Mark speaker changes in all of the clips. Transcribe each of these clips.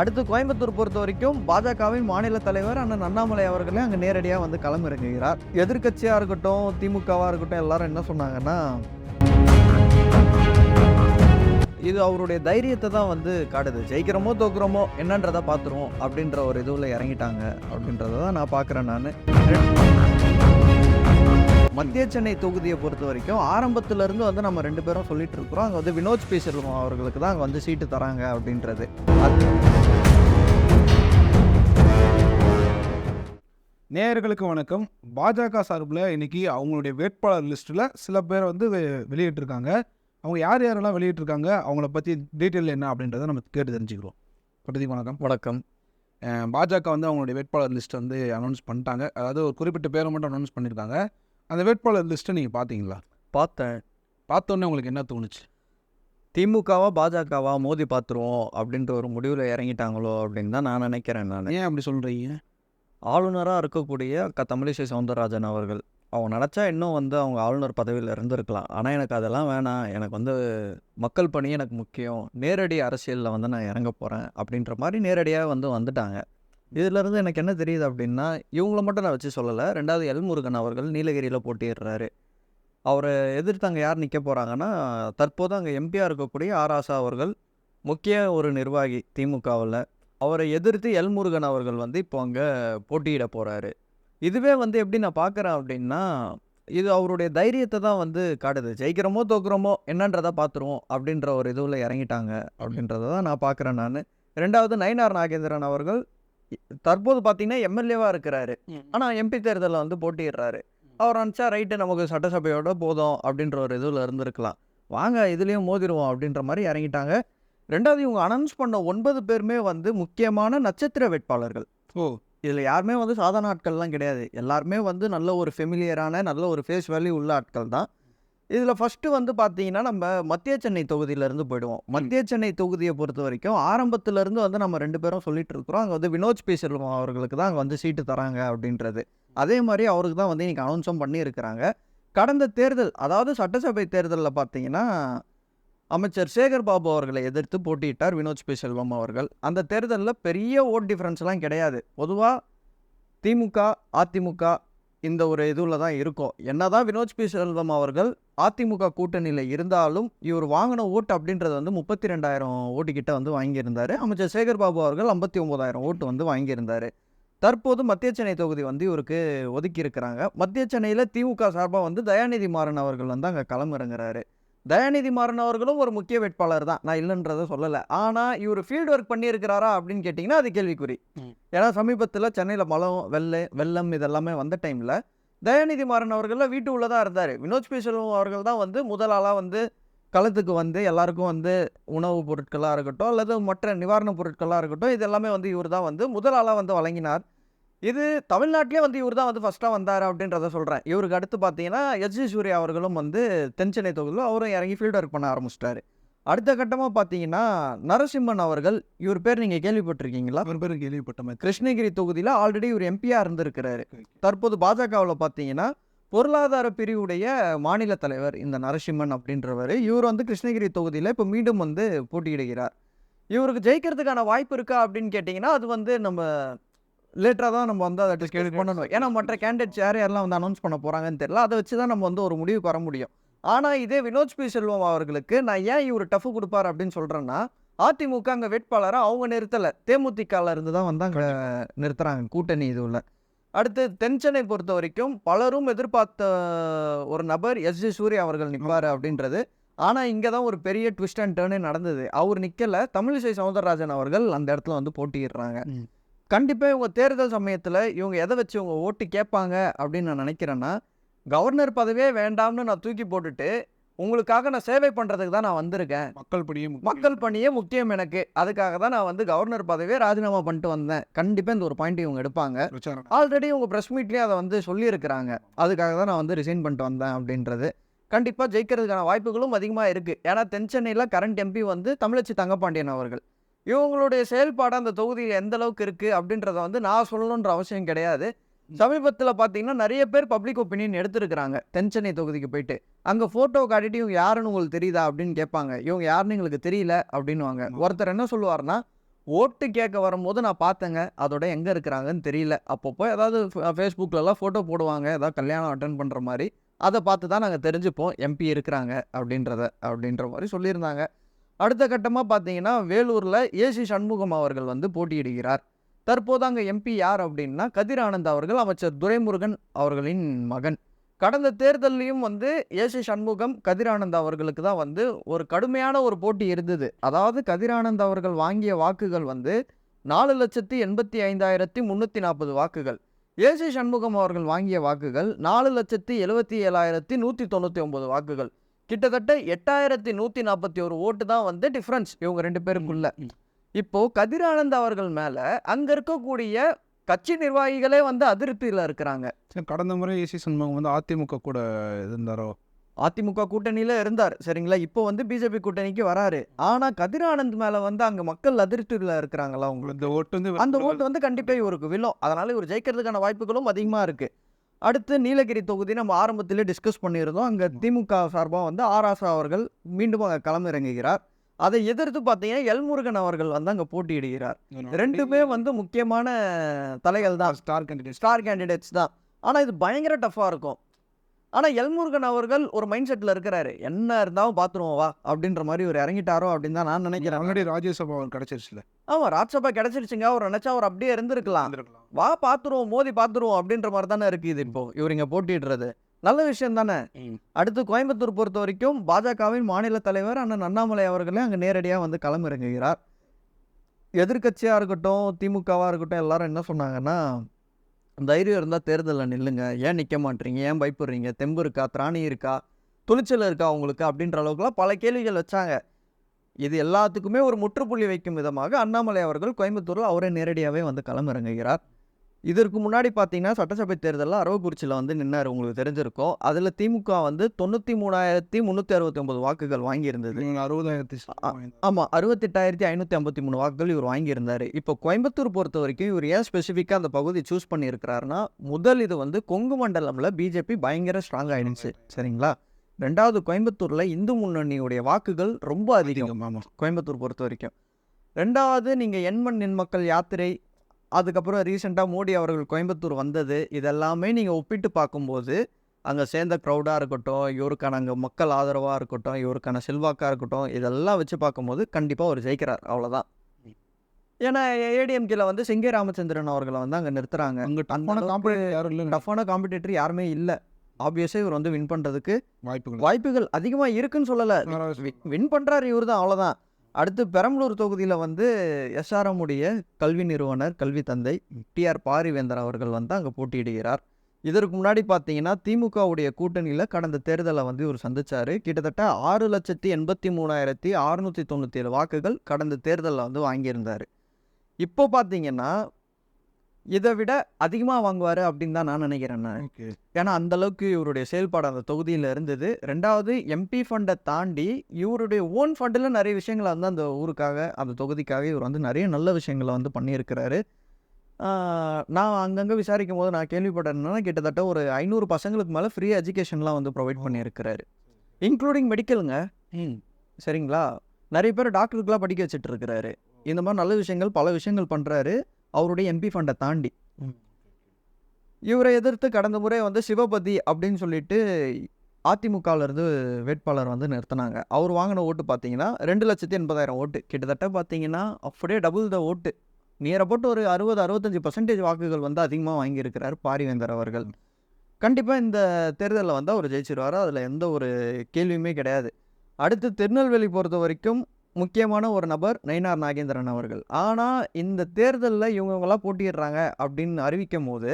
Speaker 1: அடுத்து கோயம்புத்தூர் பொறுத்த வரைக்கும் பாஜகவின் மாநில தலைவர் அண்ணன் அண்ணாமலை அவர்களே அங்கே நேரடியாக வந்து களமிறங்குகிறார் எதிர்க்கட்சியாக இருக்கட்டும் திமுகவாக இருக்கட்டும் எல்லாரும் என்ன சொன்னாங்கன்னா இது அவருடைய தைரியத்தை தான் வந்து காட்டுது. ஜெயிக்கிறோமோ தோக்குறோமோ என்னன்றதை பார்த்துருவோம் அப்படின்ற ஒரு இதுவில் இறங்கிட்டாங்க அப்படின்றத தான் நான் பார்க்குறேன் நான். மத்திய சென்னை தொகுதியை பொறுத்த வரைக்கும் ஆரம்பத்திலேருந்து வந்து நம்ம ரெண்டு பேரும் சொல்லிட்டு இருக்கிறோம். அங்கே வந்து வினோத் பேசுகிறோம் அவர்களுக்கு தான் அங்கே வந்து சீட்டு தராங்க அப்படின்றது. அது
Speaker 2: நேயர்களுக்கு வணக்கம். பாஜக சார்பில் இன்னைக்கு அவங்களுடைய வேட்பாளர் லிஸ்ட்டில் சில பேர் வந்து வெளியிட்டிருக்காங்க. அவங்க யார் யாரெல்லாம் வெளியிட்டிருக்காங்க? அவங்கள பற்றி டீட்டெயில் என்ன அப்படின்றத நம்ம கேட்டு தெரிஞ்சுக்கிறோம். பிரதீப் வணக்கம்.
Speaker 1: வணக்கம்.
Speaker 2: பாஜக வந்து அவங்களுடைய வேட்பாளர் லிஸ்ட் வந்து அனௌன்ஸ் பண்ணிட்டாங்க. அதாவது ஒரு குறிப்பிட்ட பேரை மட்டும் அனௌன்ஸ் பண்ணியிருக்காங்க. அந்த வேட்பாளர் லிஸ்ட்டை நீங்கள் பார்த்தீங்களா?
Speaker 1: பார்த்தேன்.
Speaker 2: பார்த்தோன்னே உங்களுக்கு என்ன தோணுச்சு?
Speaker 1: திமுகவா பாஜகவா மோதி பார்த்துருவோம் அப்படின்ற ஒரு முடிவில் இறங்கிட்டாங்களோ அப்படின்னு தான் நான் நினைக்கிறேன் நான்.
Speaker 2: ஏன் அப்படி சொல்கிறீங்க
Speaker 1: ஆளுநராக இருக்கக்கூடிய அக்கா தமிழிசை சவுந்தரராஜன் அவர்கள். அவங்க நினச்சா இன்னும் வந்து அவங்க ஆளுநர் பதவியில் இருந்திருக்கலாம். ஆனால் எனக்கு அதெல்லாம் வேணாம். எனக்கு வந்து மக்கள் பணி எனக்கு முக்கியம். நேரடி அரசியலில் வந்து நான் இறங்க போகிறேன் அப்படின்ற மாதிரி நேரடியாக வந்து வந்துட்டாங்க. இதிலிருந்து எனக்கு என்ன தெரியுது அப்படின்னா இவங்கள மட்டும் நான் வச்சு சொல்லலை. ரெண்டாவது எல் முருகன் அவர்கள் நீலகிரியில் போட்டிடுறாரு அவரை எதிர்த்து அங்கே யார் நிற்க போகிறாங்கன்னா தற்போது அங்கே எம்பியாக இருக்கக்கூடிய ஆராசா அவர்கள் முக்கிய ஒரு நிர்வாகி திமுகவில். அவரை எதிர்த்து எல் முருகன் அவர்கள் வந்து இப்போ அங்கே போட்டியிட போகிறாரு இதுவே வந்து எப்படி நான் பார்க்குறேன் அப்படின்னா இது அவருடைய தைரியத்தை தான் வந்து காட்டுது. ஜெயிக்கிறோமோ தோக்குறோமோ என்னன்றதை பார்த்துருவோம் அப்படின்ற ஒரு இதுவில் இறங்கிட்டாங்க அப்படின்றத தான் நான் பார்க்குறேன் நான். ரெண்டாவது நயினார் நாகேந்திரன் அவர்கள் தற்போது பார்த்தீங்கன்னா எம்எல்ஏவாக இருக்கிறாரு. ஆனால் எம்பி தேர்தலில் வந்து போட்டியிடுறாரு. அவர் நினச்சா ரைட்டு நமக்கு சட்டசபையோட போதும் அப்படின்ற ஒரு இதில் இருந்திருக்கலாம். வாங்க இதுலேயும் மோதிருவோம் அப்படின்ற மாதிரி இறங்கிட்டாங்க. ரெண்டாவது இவங்க அனௌன்ஸ் பண்ண ஒன்பது பேருமே வந்து முக்கியமான நட்சத்திர வேட்பாளர்கள்.
Speaker 2: ஓ.
Speaker 1: இதில் யாருமே வந்து சாதாரண ஆட்கள்லாம் கிடையாது. எல்லாருமே வந்து நல்ல ஒரு ஃபெமிலியரான நல்ல ஒரு ஃபேஸ் வேல்யூ உள்ள ஆட்கள் தான். இதில் ஃபஸ்ட்டு வந்து பார்த்தீங்கன்னா நம்ம மத்திய சென்னை தொகுதியிலேருந்து போயிடுவோம். மத்திய சென்னை தொகுதியை பொறுத்த வரைக்கும் ஆரம்பத்துலேருந்து வந்து நம்ம ரெண்டு பேரும் சொல்லிட்டு இருக்கிறோம். அங்கே வந்து வினோத் பேசிருவோம் அவர்களுக்கு தான் அங்கே வந்து சீட்டு தராங்க அப்படின்றது. அதே மாதிரி அவருக்கு தான் வந்து இன்றைக்கி அனௌன்ஸும் பண்ணியிருக்கிறாங்க. கடந்த தேர்தல் அதாவது சட்டசபை தேர்தலில் பார்த்தீங்கன்னா அமைச்சர் சேகர் பாபு அவர்களை எதிர்த்து போட்டியிட்டார் வினோத் பி. செல்வம் அவர்கள். அந்த தேர்தலில் பெரிய ஓட் டிஃப்ரென்ஸ்லாம் கிடையாது. பொதுவாக திமுக அதிமுக இந்த ஒரு இதுவில் தான் இருக்கும். என்னதான் வினோத் பி. செல்வம் அவர்கள் அதிமுக கூட்டணியில் இருந்தாலும் இவர் வாங்கின ஓட்டு அப்படின்றது வந்து முப்பத்தி ரெண்டாயிரம் ஓட்டுக்கிட்ட வந்து வாங்கியிருந்தார். அமைச்சர் சேகர் பாபு அவர்கள் ஐம்பத்தி ஒம்பதாயிரம் ஓட்டு வந்து வாங்கியிருந்தார். தற்போது மத்திய சென்னை தொகுதி வந்து இவருக்கு ஒதுக்கி இருக்கிறாங்க மத்திய சென்னையில் திமுக சார்பாக வந்து தயாநிதி மாறன் அவர்கள் வந்து அங்கே களமிறங்குறாரு. தயாநிதி மாறன் அவர்களும் ஒரு முக்கிய வேட்பாளர் தான். நான் இல்லைன்றதை சொல்லலை. ஆனால் இவர் ஃபீல்டு ஒர்க் பண்ணியிருக்கிறாரா அப்படின்னு கேட்டிங்கன்னா அது கேள்விக்குறி. ஏன்னா சமீபத்தில் சென்னையில் மலம் வெள்ளை வெள்ளம் இதெல்லாமே வந்த டைமில் தயாநிதி மாறன் அவர்கள்லாம் வீட்டு உள்ள தான் இருந்தார். வினோத் செல்வம் அவர்கள் தான் வந்து முதல் ஆளாக வந்து களத்துக்கு வந்து எல்லாருக்கும் வந்து உணவுப் பொருட்களாக இருக்கட்டும் அல்லது மற்ற நிவாரணப் பொருட்களாக இருக்கட்டும் இது எல்லாமே வந்து இவர் தான் வந்து முதல் ஆளாக வந்து வழங்கினார். இது தமிழ்நாட்டிலே வந்து இவர் தான் வந்து ஃபஸ்ட்டாக வந்தார் அப்படின்றத சொல்கிறேன் இவருக்கு அடுத்து பார்த்தீங்கன்னா எஸ் ஜி சூர்யா அவர்களும் வந்து தென்சென்னை தொகுதியில் அவரும் இறங்கி ஃபீல்ட் ஒர்க் பண்ண ஆரம்பிச்சிட்டாரு. அடுத்த கட்டமாக பார்த்தீங்கன்னா நரசிம்மன் அவர்கள் இவர் பேர் நீங்கள் கேள்விப்பட்டிருக்கீங்களா?
Speaker 2: ஒரு பேர் கேள்விப்பட்ட மாதிரி.
Speaker 1: கிருஷ்ணகிரி தொகுதியில் ஆல்ரெடி இவர் எம்பியாக இருந்திருக்கிறாரு. தற்போது பாஜகவில் பார்த்தீங்கன்னா பொருளாதார பிரிவுடைய மாநில தலைவர் இந்த நரசிம்மன் அப்படின்றவர் இவர் வந்து கிருஷ்ணகிரி தொகுதியில் இப்போ மீண்டும் வந்து போட்டியிடுகிறார். இவருக்கு ஜெயிக்கிறதுக்கான வாய்ப்பு இருக்கா அப்படின்னு கேட்டிங்கன்னா அது வந்து நம்ம லேட்டராக தான் நம்ம வந்து அதை டிஸ்கஸ் பண்ணணும். ஏன்னா மற்ற கேண்டிடேட்ஸ் யார் யாரெல்லாம் வந்து அனௌன்ஸ் பண்ண போகிறாங்கன்னு தெரியல. அதை வச்சு தான் நம்ம வந்து ஒரு முடிவுக்கு வர முடியும். ஆனால் இதே வினோத் பி. செல்வம் அவர்களுக்கு நான் ஏன் இவர் டஃப் கொடுப்பார் அப்படின்னு சொல்கிறேன்னா அதிமுக அங்கே வேட்பாளரை அவங்க நிறுத்தலை. தேமுதிகல இருந்து தான் வந்து அங்கே நிறுத்துறாங்க கூட்டணி இதுவில். அடுத்து தென்சென்னை பொறுத்த வரைக்கும் பலரும் எதிர்பார்த்த ஒரு நபர் எஸ். ஜி. சூர்யா அவர்கள் நிற்பார் அப்படின்றது. ஆனால் இங்கே தான் ஒரு பெரிய ட்விஸ்ட் அண்ட் டேர்னே நடந்தது. அவர் நிற்கல தமிழிசை சவுந்தரராஜன் அவர்கள் அந்த இடத்துல வந்து போட்டியிடுறாங்க. கண்டிப்பாக இவங்க தேர்தல் சமயத்தில் இவங்க எதை வச்சு இவங்க ஓட்டு கேட்பாங்க அப்படின்னு நான் நினைக்கிறேன்னா கவர்னர் பதவியே வேண்டாம்னு நான் தூக்கி போட்டுட்டு உங்களுக்காக நான் சேவை பண்ணுறதுக்கு தான் நான் வந்திருக்கேன்.
Speaker 2: மக்கள் பணியும்
Speaker 1: மக்கள் பணியே முக்கியம் எனக்கு. அதுக்காக தான் நான் வந்து கவர்னர் பதவியே ராஜினாமா பண்ணிட்டு வந்தேன். கண்டிப்பாக இந்த ஒரு பாயிண்ட் இவங்க எடுப்பாங்க. ஆல்ரெடி உங்கள் ப்ரெஸ் மீட்லேயே அதை வந்து சொல்லியிருக்கிறாங்க. அதுக்காக தான் நான் வந்து ரிசைன் பண்ணிட்டு வந்தேன் அப்படின்றது. கண்டிப்பாக ஜெயிக்கிறதுக்கான வாய்ப்புகளும் அதிகமாக இருக்குது ஏன்னா தென் சென்னையில் கரண்ட் எம்பி வந்து தமிழச்சி தங்கப்பாண்டியன் அவர்கள். இவங்களுடைய செயல்பாடு அந்த தொகுதியில் எந்த அளவுக்கு இருக்குது அப்படின்றத வந்து நான் சொல்லணுன்ற அவசியம் கிடையாது. சமீபத்தில் பார்த்தீங்கன்னா நிறைய பேர் பப்ளிக் ஒப்பீனியன் எடுத்திருக்கிறாங்க தென் சென்னை தொகுதிக்கு போயிட்டு. அங்கே ஃபோட்டோ காட்டிட்டு இவங்க யாருன்னு உங்களுக்கு தெரியுதா அப்படின்னு கேட்பாங்க. இவங்க யாருன்னு எங்களுக்கு தெரியல அப்படின்னுவாங்க. ஒருத்தர் என்ன சொல்லுவார்னா ஓட்டு கேட்க வரும்போது நான் பார்த்தேங்க அதோட எங்கே இருக்கிறாங்கன்னு தெரியல. அப்பப்போ ஏதாவது ஃபேஸ்புக்கிலலாம் ஃபோட்டோ போடுவாங்க ஏதாவது கல்யாணம் அட்டன் பண்ணுற மாதிரி. அதை பார்த்து தான் நாங்கள் தெரிஞ்சுப்போம் எம்பி இருக்கிறாங்க அப்படின்றத அப்படின்ற மாதிரி சொல்லியிருந்தாங்க. அடுத்த கட்டமாக பார்த்தீங்கன்னா வேலூரில் ஏசி சண்முகம் அவர்கள் வந்து போட்டியிடுகிறார். தற்போது அங்கே எம்பி யார் அப்படின்னா கதிர் ஆனந்த் அவர்கள் அமைச்சர் துரைமுருகன் அவர்களின் மகன். கடந்த தேர்தல்லையும் வந்து ஏசி சண்முகம் கதிரானந்த் அவர்களுக்கு தான் வந்து ஒரு கடுமையான ஒரு போட்டி இருந்தது. அதாவது கதிரானந்த் அவர்கள் வாங்கிய வாக்குகள் வந்து நாலு லட்சத்தி எண்பத்தி ஐந்தாயிரத்தி முந்நூற்றி நாற்பது வாக்குகள். ஏசி சண்முகம் அவர்கள் வாங்கிய வாக்குகள் நாலு லட்சத்தி எழுபத்தி ஏழாயிரத்தி நூற்றி தொண்ணூற்றி ஒம்பது வாக்குகள். கிட்டத்தட்ட எட்டாயிரத்தி நூற்றி நாற்பத்தி ஒரு ஓட்டு தான் வந்து டிஃப்ரென்ஸ் இவங்க ரெண்டு பேருக்குள்ள.
Speaker 2: ம்.
Speaker 1: இப்போ கதிரானந்த் அவர்கள் மேலே அங்கே இருக்கக்கூடிய கட்சி நிர்வாகிகளே வந்து அதிருப்தியில் இருக்கிறாங்க.
Speaker 2: கடந்த முறை ஏசி சண்முகம் வந்து அதிமுக கூட இருந்தாரோ?
Speaker 1: அதிமுக கூட்டணியில இருந்தார் சரிங்களா? இப்போ வந்து பிஜேபி கூட்டணிக்கு வராரு. ஆனா கதிரானந்த் மேல வந்து அங்க மக்கள் அதிருப்தியில் இருக்கிறாங்களா உங்களுக்கு
Speaker 2: இந்த ஓட்டு வந்து
Speaker 1: அந்த ஓட்டு வந்து கண்டிப்பா இவருக்கு விழும். அதனால இவர் ஜெயிக்கிறதுக்கான வாய்ப்புகளும் அதிகமா இருக்கு. அடுத்து நீலகிரி தொகுதி நம்ம ஆரம்பத்திலே டிஸ்கஸ் பண்ணியிருந்தோம். அங்க திமுக சார்பாக வந்து ஆராசா அவர்கள் மீண்டும் அங்க களமிறங்குகிறார். அதை எதிர்த்து பார்த்தீங்கன்னா எல்முருகன் அவர்கள் வந்து அங்க போட்டியிடுகிறார். ரெண்டுமே வந்து முக்கியமான தலைகள் தான்.
Speaker 2: ஸ்டார் கேண்டிடேட்
Speaker 1: ஸ்டார் கேண்டிடேட்ஸ் தான். ஆனால் இது பயங்கர டஃப்பாக இருக்கும். ஆனால் எல்முருகன் அவர்கள் ஒரு மைண்ட் செட்டில் இருக்கிறாரு. என்ன இருந்தாலும் பார்த்துருவோம் வா அப்படின்ற மாதிரி ஒரு இறங்கிட்டாரோ அப்படின்னு தான் நான் நினைக்கிறேன்.
Speaker 2: ஆல்ரெடி ராஜ்யசபா அவர் கிடைச்சிருச்சுல.
Speaker 1: ஆமாம் ராஜ்சபா கிடச்சிருச்சுங்க. அவர் நினச்சா அவர் அப்படியே இருந்திருக்கலாம். வா பார்த்துருவோம் மோதி பார்த்துருவோம் அப்படின்ற மாதிரி தானே இருக்குது இது இப்போ இவர் இங்கே போட்டிடுறது நல்ல விஷயம் தானே. அடுத்து கோயம்புத்தூர் பொறுத்த வரைக்கும் பாஜகவின் மாநில தலைவர் அண்ணன் அண்ணாமலை அவர்களே அங்கே நேரடியாக வந்து களமிறங்குகிறார் எதிர்க்கட்சியாக இருக்கட்டும் திமுகவாக இருக்கட்டும் எல்லாரும் என்ன சொன்னாங்கன்னா தைரியம் இருந்தால் தேர்தலில் நில்லுங்க. ஏன் நிற்க மாட்டீங்க? ஏன் பயப்படுறீங்க? தெம்பு இருக்கா? திராணி இருக்கா? துணிச்சல் இருக்கா உங்களுக்கு? அப்படின்ற அளவுக்குலாம் பல கேள்விகள் வச்சாங்க. இது எல்லாத்துக்குமே ஒரு முற்றுப்புள்ளி வைக்கும் விதமாக அண்ணாமலை அவர்கள் கோயம்புத்தூரில் அவரே நேரடியாகவே வந்து களமிறங்குகிறார். இதற்கு முன்னாடி பார்த்தீங்கன்னா சட்டசபை தேர்தலில் அரவக்குறிச்சியில் வந்து நின்னார் உங்களுக்கு தெரிஞ்சிருக்கும். அதில் திமுக வந்து தொண்ணூற்றி மூணாயிரத்தி முந்நூற்றி அறுபத்தி ஒன்பது வாக்குகள் வாங்கியிருந்தது.
Speaker 2: அறுபதாயிரத்தி
Speaker 1: ஆமாம் அறுபத்தெட்டாயிரத்தி ஐநூற்றி ஐம்பத்தி மூணு வாக்குகள் இவர் வாங்கியிருந்தார். இப்போ கோயம்புத்தூர் பொறுத்த வரைக்கும் இவர் ஏன் ஸ்பெசிஃபிக்காக அந்த பகுதி சூஸ் பண்ணியிருக்கிறாருன்னா முதல் இது வந்து கொங்கு மண்டலமில் பிஜேபி பயங்கர ஸ்ட்ராங் ஆயிடுச்சு. சரிங்களா? ரெண்டாவது கோயம்புத்தூரில் இந்து முன்னணியுடைய வாக்குகள் ரொம்ப அதிகம்.
Speaker 2: அதிகம் ஆமா.
Speaker 1: கோயம்புத்தூர் பொறுத்த வரைக்கும். ரெண்டாவது நீங்கள் எண்மண் எண் மக்கள் யாத்திரை அதுக்கப்புறம் ரீசெண்டாக மோடி அவர்கள் கோயம்புத்தூர் வந்தது இதெல்லாமே நீங்கள் ஒப்பிட்டு பார்க்கும்போது அங்கே சேர்ந்த க்ரௌடாக இருக்கட்டும் இவருக்கான அங்கே மக்கள் ஆதரவாக இருக்கட்டும் இவருக்கான செல்வாக்காக இருக்கட்டும் இதெல்லாம் வச்சு பார்க்கும்போது கண்டிப்பாக அவர் ஜெயிக்கிறார் அவ்வளோதான் ஏன்னா ஏடிஎம்கேல வந்து செங்கே ராமச்சந்திரன் அவர்களை வந்து அங்கே நிறுத்துறாங்க.
Speaker 2: அங்க காம்படிட்டர் யாரும் இல்லை
Speaker 1: டஃப்பான காம்படிட்டர் யாருமே இல்லை. ஆப்வியஸாக இவர் வந்து வின் பண்ணுறதுக்கு
Speaker 2: வாய்ப்புகள்.
Speaker 1: வாய்ப்புகள் அதிகமாக இருக்குன்னு சொல்லலை. வின் பண்ணுறாரு இவர் தான் அவ்வளோதான் அடுத்து பெரம்பலூர் தொகுதியில் வந்து எஸ்ஆர்எம் உடைய கல்வி நிறுவனர் கல்வி தந்தை டிஆர் பாரிவேந்தர் அவர்கள் வந்து அங்கே போட்டியிடுகிறார். இதற்கு முன்னாடி பார்த்தீங்கன்னா திமுகவுடைய கூட்டணியில் கடந்த தேர்தலை வந்து இவர் சந்திச்சார். கிட்டத்தட்ட ஆறு லட்சத்தி எண்பத்தி மூணாயிரத்தி அறுநூற்றி தொண்ணூற்றி ஏழு வாக்குகள் கடந்த தேர்தலில் வந்து வாங்கியிருந்தார். இப்போ பார்த்தீங்கன்னா இதை விட அதிகமாக வாங்குவார் அப்படின்னு தான் நான் நினைக்கிறேன் நான். ஏன்னா அந்த அளவுக்கு இவருடைய செயல்பாடு அந்த தொகுதியில் இருந்தது. ரெண்டாவது எம்பி ஃபண்டை தாண்டி இவருடைய ஓன் ஃபண்டில் நிறைய விஷயங்களை வந்து அந்த ஊருக்காக அந்த தொகுதிக்காக இவர் வந்து நிறைய நல்ல விஷயங்களை வந்து பண்ணியிருக்கிறாரு. நான் அங்கங்கே விசாரிக்கும் போது நான் கேள்விப்பட்டேன்னா கிட்டத்தட்ட ஒரு ஐநூறு பசங்களுக்கு மேலே ஃப்ரீ எஜுகேஷன்லாம் வந்து ப்ரொவைட் பண்ணியிருக்கிறாரு. இன்க்ளூடிங் மெடிக்கலுங்க
Speaker 2: ம்.
Speaker 1: சரிங்களா? நிறைய பேர் டாக்டருக்குலாம் படிக்க வச்சுட்டு இருக்கிறாரு. இந்த மாதிரி நல்ல விஷயங்கள் பல விஷயங்கள் பண்ணுறாரு அவருடைய எம்பி ஃபண்டை தாண்டி. இவரை எதிர்த்து கடந்த முறை வந்து சிவபதி அப்படின்னு சொல்லிட்டு அதிமுகவில் இருந்து வேட்பாளர் வந்து நிறுத்தினாங்க. அவர் வாங்கின ஓட்டு பார்த்தீங்கன்னா ரெண்டு லட்சத்தி எண்பதாயிரம் ஓட்டு. கிட்டத்தட்ட பார்த்தீங்கன்னா அப்படியே டபுள் த ஓட்டு. நியரை போட்டு ஒரு அறுபது அறுபத்தஞ்சு பர்சன்டேஜ் வாக்குகள் வந்து அதிகமாக வாங்கியிருக்கிறார் பாரிவேந்தர் அவர்கள். கண்டிப்பாக இந்த தேர்தலில் வந்து அவர் ஜெயிச்சிருவார். அதில் எந்த ஒரு கேள்வியுமே கிடையாது. அடுத்து திருநெல்வேலி பொறுத்த வரைக்கும் முக்கியமான ஒரு நபர் நயினார் நாகேந்திரன் அவர்கள். ஆனால் இந்த தேர்தலில் இவங்கெல்லாம் போட்டிடுறாங்க அப்படின்னு அறிவிக்கும் போது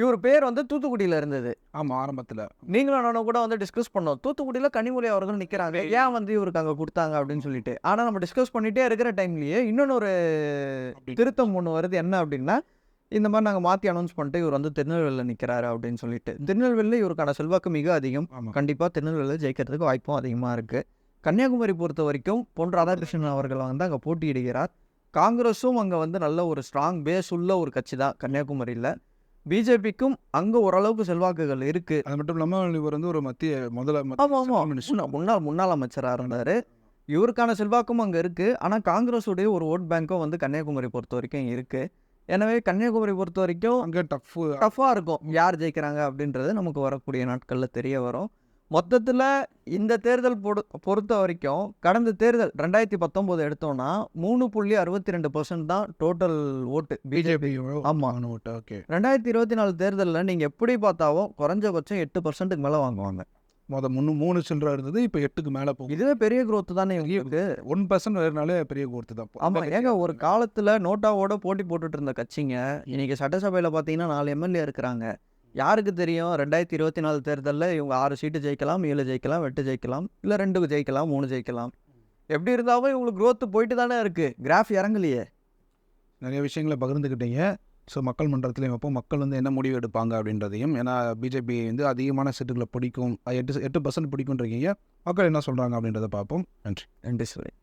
Speaker 1: இவர் பேர் வந்து தூத்துக்குடியில் இருந்தது.
Speaker 2: ஆமா ஆரம்பத்துல.
Speaker 1: நீங்களும் நானும் கூட வந்து டிஸ்கஸ் பண்ணோம். தூத்துக்குடியில் கனிமொழி அவர்கள் நிற்கிறாங்க ஏன் வந்து இவருக்கு அங்கே கொடுத்தாங்க அப்படின்னு சொல்லிட்டு. ஆனால் நம்ம டிஸ்கஸ் பண்ணிகிட்டே இருக்கிற டைம்லேயே இன்னொன்று ஒரு திருத்தம் ஒன்று வருது. என்ன அப்படின்னா இந்த மாதிரி நாங்கள் மாற்றி அனௌன்ஸ் பண்ணிட்டு இவர் வந்து திருநெல்வேலியில் நிற்கிறாரு அப்படின்னு சொல்லிட்டு. திருநெல்வேலியில் இவருக்கான செல்வாக்கு மிக அதிகம். கண்டிப்பாக திருநெல்வேலியில் ஜெயிக்கிறதுக்கு வாய்ப்பும் அதிகமாக இருக்குது கன்னியாகுமரி பொறுத்த வரைக்கும் பொன் ராதாகிருஷ்ணன் அவர்கள் வந்து அங்கே போட்டியிடுகிறார். காங்கிரஸும் அங்கே வந்து நல்ல ஒரு ஸ்ட்ராங் பேஸ் உள்ள ஒரு கட்சி தான் கன்னியாகுமரியில். பிஜேபிக்கும் அங்கே ஓரளவுக்கு செல்வாக்குகள் இருக்குது
Speaker 2: அது மட்டும் இல்லாம இவர் வந்து ஒரு மத்திய முதல
Speaker 1: ஆமாம் ஆமாம் முன்னாள் முன்னாள் அமைச்சராக இருந்தார். இவருக்கான செல்வாக்கும் அங்கே இருக்குது ஆனால் காங்கிரஸுடைய ஒரு ஓட் பேங்க்கும் வந்து கன்னியாகுமரி பொறுத்த வரைக்கும் இருக்குது எனவே கன்னியாகுமரி பொறுத்த வரைக்கும்
Speaker 2: அங்கே டஃப்
Speaker 1: டஃப்பாக இருக்கும். யார் ஜெயிக்கிறாங்க அப்படின்றது நமக்கு வரக்கூடிய நாட்களில் தெரிய வரும். மொத்தத்தில் இந்த தேர்தல் பொடு பொறுத்த வரைக்கும் கடந்த தேர்தல் ரெண்டாயிரத்தி பத்தொம்போது எடுத்தோம்னா மூணு புள்ளி அறுபத்தி ரெண்டு பர்சன்ட் தான் டோட்டல் ஓட்டு
Speaker 2: பிஜேபி
Speaker 1: ஆமா.
Speaker 2: ஓட்டு ஓகே
Speaker 1: ரெண்டாயிரத்தி இருபத்தி நாலு தேர்தலில் நீங்கள் எப்படி பார்த்தாலும் குறைஞ்சபட்சம் எட்டு பர்சன்ட்டுக்கு மேலே வாங்குவாங்க.
Speaker 2: மொதல் முன்னு மூணு சில்லற இருந்தது இப்போ எட்டுக்கு மேலே போகும்
Speaker 1: இதுவே பெரிய growth தானே இவங்களுக்கு.
Speaker 2: ஒன் பர்சன்ட் வேறுனாலே பெரிய கோர்த்து தான்
Speaker 1: ஆமாம் ஏங்க ஒரு காலத்தில் நோட்டாவோட போட்டி போட்டுட்டு இருந்த கட்சிங்க இன்னைக்கு சட்டசபையில் பார்த்தீங்கன்னா நாலு எம்எல்ஏ இருக்கிறாங்க. யாருக்கு தெரியும்? ரெண்டாயிரத்தி இருபத்தி நாலு தேர்தலில் இவங்க ஆறு சீட்டு ஜெயிக்கலாம் ஏழு ஜெயிக்கலாம் எட்டு ஜெயிக்கலாம் இல்லை ரெண்டு ஜெயிக்கலாம் மூணு ஜெயிக்கலாம். எப்படி இருந்தாலும் இவங்களுக்கு growth போயிட்டு தானே இருக்குது கிராஃப் இறங்கலையே.
Speaker 2: நிறைய விஷயங்களை பகிர்ந்துக்கிட்டீங்க. ஸோ மக்கள் மன்றத்துலேயும் வைப்போம். மக்கள் வந்து என்ன முடிவு எடுப்பாங்க அப்படின்றதையும். ஏன்னா பிஜேபி வந்து அதிகமான சீட்டுகளை பிடிக்கும். எட்டு எட்டு பர்சன்ட் பிடிக்கும்ன்றீங்க. மக்கள் என்ன சொல்கிறாங்க அப்படின்றத பார்ப்போம். நன்றி.
Speaker 1: நன்றி சுரேஷ்